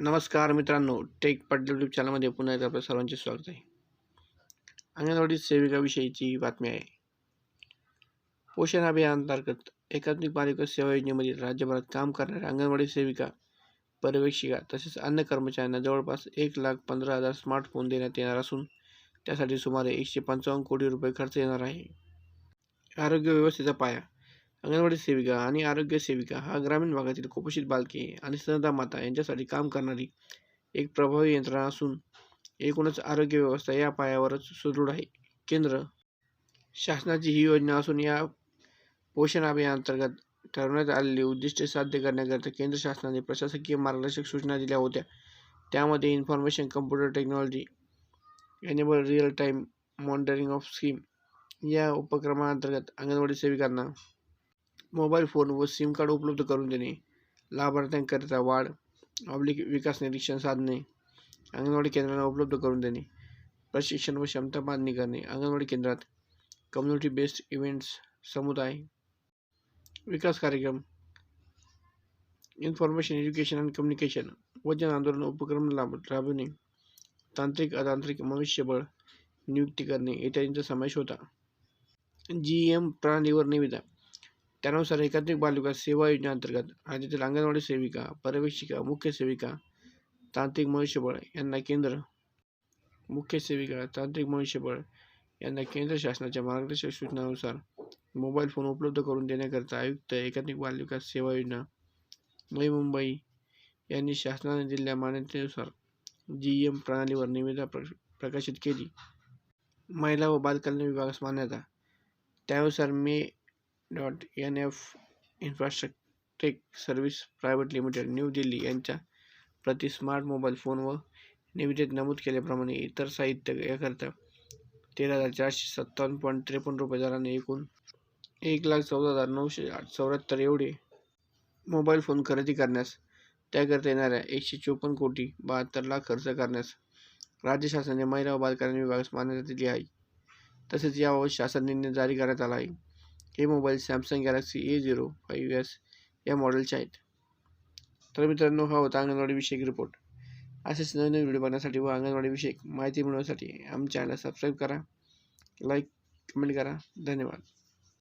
नमस्कार मित्रांनो take Patil YouTube चॅनलमध्ये पुन्हा एकदा आपल्या सर्वांचे स्वागत आहे. अंगणवाडी सेविकाविषयीची बातमी आहे. पोषण अभियानांतर्गत एकात्मिक बालिका सेवा योजनेमध्ये राज्यभरात काम करणाऱ्या अंगणवाडी सेविका पर्यवेक्षिका तसेच अन्य कर्मचाऱ्यांना जवळपास एक लाख पंधरा हजार स्मार्टफोन देण्यात येणार असून त्यासाठी सुमारे एकशे पंचावन्न कोटी रुपये खर्च येणार आहे. आरोग्य व्यवस्थेचा पाया अंगणवाडी सेविका आणि आरोग्य सेविका हा ग्रामीण भागातील कुपोषित बालके आणि स्तनदा माता यांच्यासाठी काम करणारी एक प्रभावी यंत्रणा असून एकूणच आरोग्य व्यवस्था या पायावरच सुदृढ आहे. केंद्र शासनाची ही योजना असून या पोषण अभियानांतर्गत ठरवण्यात आलेली उद्दिष्टे साध्य करण्याकरिता केंद्र शासनाने प्रशासकीय मार्गदर्शक सूचना दिल्या होत्या. त्यामध्ये information computer technology enable real time monitoring of scheme या उपक्रमाअंतर्गत अंगणवाडी सेविकांना मोबाईल फोन व सिम कार्ड उपलब्ध करून देणे. लाभार्थ्यांकरिता वाढ ऑब्लिक विकास निरीक्षण साधने अंगणवाडी केंद्रांना उपलब्ध करून देणे प्रशिक्षण व क्षमता बांधणी करणे अंगणवाडी केंद्रात कम्युनिटी बेस्ड इव्हेंट्स समुदाय विकास कार्यक्रम इन्फॉर्मेशन एज्युकेशन अँड कम्युनिकेशन वजन आंदोलन उपक्रम लाभ राबवणे तांत्रिक अतांत्रिक मनुष्यबळ नियुक्ती करणे इत्यादींचा समावेश होता. जी एम प्रणालीवर निविदा. त्यानुसार एकात्मिक बालविकास सेवा योजनेअंतर्गत राज्यातील अंगणवाडी सेविका पर्यवेक्षिका मुख्य सेविका तांत्रिक मनुष्यबळ यांना केंद्र मुख्य सेविका तांत्रिक मनुष्यबळ यांना केंद्र शासनाच्या मार्गदर्शक सूचनानुसार मोबाईल फोन उपलब्ध करून देण्याकरिता आयुक्त एकात्मिक बालविकास सेवा योजना नवी मुंबई यांनी शासनाने दिलेल्या मान्यतेनुसार जी एम प्रणालीवर निविदा प्र प्रकाशित केली. महिला व बालकल्याण विभागास मान्यता त्यानुसार मे dot N F इन्फ्रास्ट्रक्टेक service private limited New Delhi यांच्या प्रति स्मार्ट मोबाईल फोन व निविदेत नमूद केल्याप्रमाणे इतर साहित्य याकरता तेरा हजार चारशे सत्तावन्न पॉईंट त्रेपन्न रुपये दराने एकूण एक लाख चौदा हजार नऊशे चौऱ्याहत्तर एवढे मोबाईल फोन खरेदी करण्यास त्याकरता येणाऱ्या एकशे चोपन्न कोटी बहात्तर लाख खर्च करण्यास राज्य शासनाने महिला व बालकल्याण विभागास मान्यता दिली आहे. तसेच याबाबत शासन निर्णय जारी करण्यात आला आहे. हे mobile Samsung Galaxy A zero five S या मॉडेलचे आहेत. तर मित्रांनो हा होता अंगणवाडीविषयक रिपोर्ट. असेच नवीन नवीन व्हिडिओ बघण्यासाठी व अंगणवाडीविषयक माहिती मिळवण्यासाठी आमच्या चॅनलला सबस्क्राईब करा लाईक कमेंट करा. धन्यवाद.